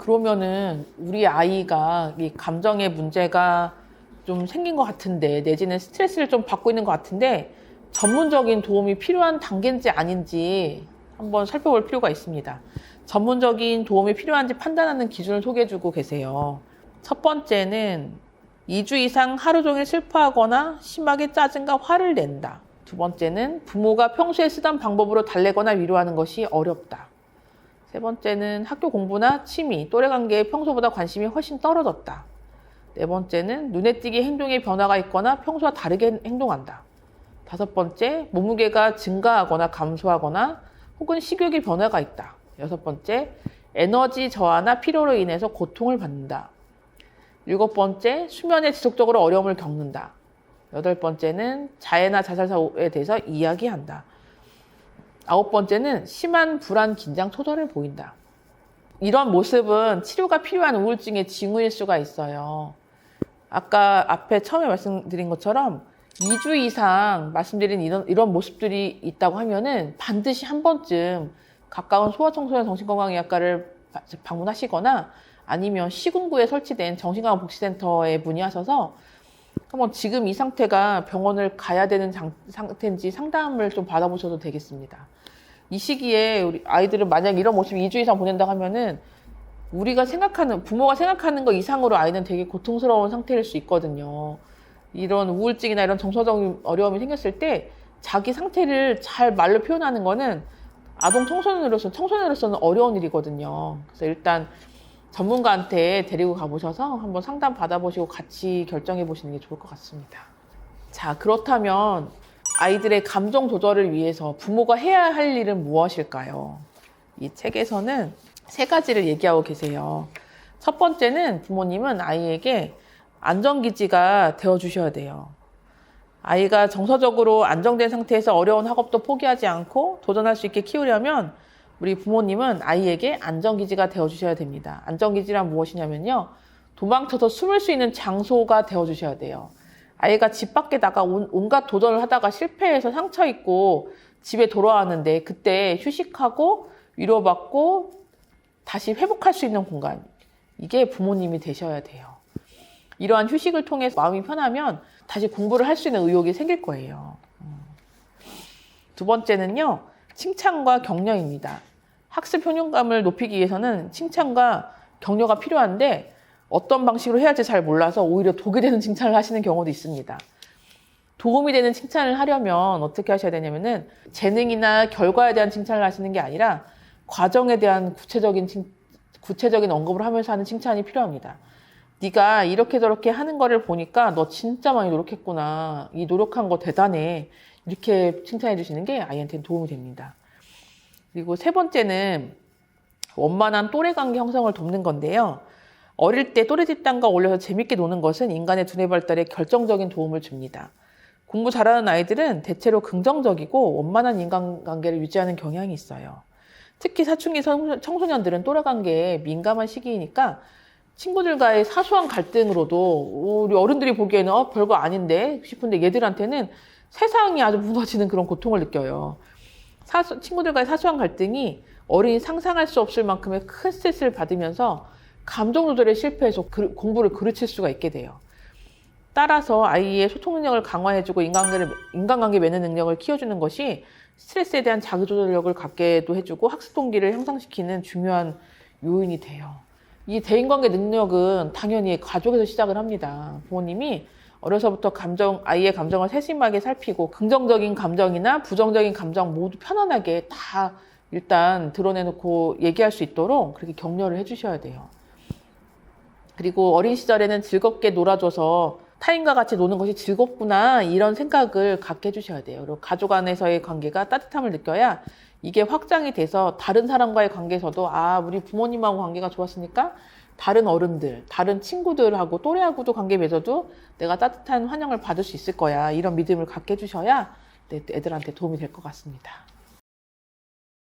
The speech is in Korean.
그러면은 우리 아이가 이 감정의 문제가 좀 생긴 것 같은데 내지는 스트레스를 좀 받고 있는 것 같은데 전문적인 도움이 필요한 단계인지 아닌지 한번 살펴볼 필요가 있습니다. 전문적인 도움이 필요한지 판단하는 기준을 소개해주고 계세요. 첫 번째는 2주 이상 하루 종일 슬퍼하거나 심하게 짜증과 화를 낸다. 두 번째는 부모가 평소에 쓰던 방법으로 달래거나 위로하는 것이 어렵다. 세 번째는 학교 공부나 취미, 또래 관계에 평소보다 관심이 훨씬 떨어졌다. 네 번째는 눈에 띄게 행동에 변화가 있거나 평소와 다르게 행동한다. 다섯 번째, 몸무게가 증가하거나 감소하거나 혹은 식욕의 변화가 있다. 여섯 번째, 에너지 저하나 피로로 인해서 고통을 받는다. 일곱 번째, 수면에 지속적으로 어려움을 겪는다. 여덟 번째는 자해나 자살 사고에 대해서 이야기한다. 아홉 번째는 심한 불안, 긴장, 초조를 보인다. 이런 모습은 치료가 필요한 우울증의 징후일 수가 있어요. 아까 앞에 처음에 말씀드린 것처럼 2주 이상 말씀드린 이런, 이런 모습들이 있다고 하면은 반드시 한 번쯤 가까운 소아청소년 정신건강의학과를 방문하시거나 아니면 시군구에 설치된 정신건강복지센터에 문의하셔서 한번 지금 이 상태가 병원을 가야 되는 장- 상태인지 상담을 좀 받아보셔도 되겠습니다. 이 시기에 우리 아이들은 만약 이런 모습이 2주 이상 보낸다고 하면은 우리가 생각하는, 부모가 생각하는 것 이상으로 아이는 되게 고통스러운 상태일 수 있거든요. 이런 우울증이나 이런 정서적인 어려움이 생겼을 때 자기 상태를 잘 말로 표현하는 거는 아동 청소년으로서, 청소년으로서는 어려운 일이거든요. 그래서 일단 전문가한테 데리고 가보셔서 한번 상담 받아보시고 같이 결정해 보시는 게 좋을 것 같습니다. 자, 그렇다면 아이들의 감정 조절을 위해서 부모가 해야 할 일은 무엇일까요? 이 책에서는 세 가지를 얘기하고 계세요. 첫 번째는 부모님은 아이에게 안정기지가 되어주셔야 돼요. 아이가 정서적으로 안정된 상태에서 어려운 학업도 포기하지 않고 도전할 수 있게 키우려면 우리 부모님은 아이에게 안정기지가 되어주셔야 됩니다. 안정기지란 무엇이냐면요. 도망쳐서 숨을 수 있는 장소가 되어주셔야 돼요. 아이가 집 밖에 나가 온- 온갖 도전을 하다가 실패해서 상처 입고 집에 돌아왔는데 그때 휴식하고 위로받고 다시 회복할 수 있는 공간. 이게 부모님이 되셔야 돼요. 이러한 휴식을 통해서 마음이 편하면 다시 공부를 할 수 있는 의욕이 생길 거예요. 음. 두 번째는요, 칭찬과 격려입니다. 학습 효능감을 높이기 위해서는 칭찬과 격려가 필요한데 어떤 방식으로 해야 할지 잘 몰라서 오히려 독이 되는 칭찬을 하시는 경우도 있습니다. 도움이 되는 칭찬을 하려면 어떻게 하셔야 되냐면은 재능이나 결과에 대한 칭찬을 하시는 게 아니라 과정에 대한 구체적인 칭, 구체적인 언급을 하면서 하는 칭찬이 필요합니다. 네가 이렇게 저렇게 하는 거를 보니까 너 진짜 많이 노력했구나. 이 노력한 거 대단해. 이렇게 칭찬해 주시는 게 아이한테는 도움이 됩니다. 그리고 세 번째는 원만한 또래 관계 형성을 돕는 건데요. 어릴 때 또래 집단과 어울려서 재밌게 노는 것은 인간의 두뇌 발달에 결정적인 도움을 줍니다. 공부 잘하는 아이들은 대체로 긍정적이고 원만한 인간관계를 유지하는 경향이 있어요. 특히 사춘기 청- 청소년들은 또래 관계에 민감한 시기이니까 친구들과의 사소한 갈등으로도 우리 어른들이 보기에는 어, 별거 아닌데 싶은데 얘들한테는 세상이 아주 무너지는 그런 고통을 느껴요. 사소- 친구들과의 사소한 갈등이 어린이 상상할 수 없을 만큼의 큰 스트레스를 받으면서 감정 조절에 실패해서 그- 공부를 그르칠 수가 있게 돼요. 따라서 아이의 소통 능력을 강화해주고 인간관계를, 인간관계 맺는 능력을 키워주는 것이 스트레스에 대한 자기조절력을 갖게도 해주고 학습 동기를 향상시키는 중요한 요인이 돼요. 이 대인관계 능력은 당연히 가족에서 시작을 합니다. 부모님이 어려서부터 감정, 아이의 감정을 세심하게 살피고 긍정적인 감정이나 부정적인 감정 모두 편안하게 다 일단 드러내놓고 얘기할 수 있도록 그렇게 격려를 해주셔야 돼요. 그리고 어린 시절에는 즐겁게 놀아줘서 타인과 같이 노는 것이 즐겁구나 이런 생각을 갖게 해주셔야 돼요. 그리고 가족 안에서의 관계가 따뜻함을 느껴야 이게 확장이 돼서 다른 사람과의 관계에서도 아 우리 부모님하고 관계가 좋았으니까 다른 어른들, 다른 친구들하고 또래하고도 관계 맺어도 내가 따뜻한 환영을 받을 수 있을 거야 이런 믿음을 갖게 해주셔야 내- 애들한테 도움이 될 것 같습니다.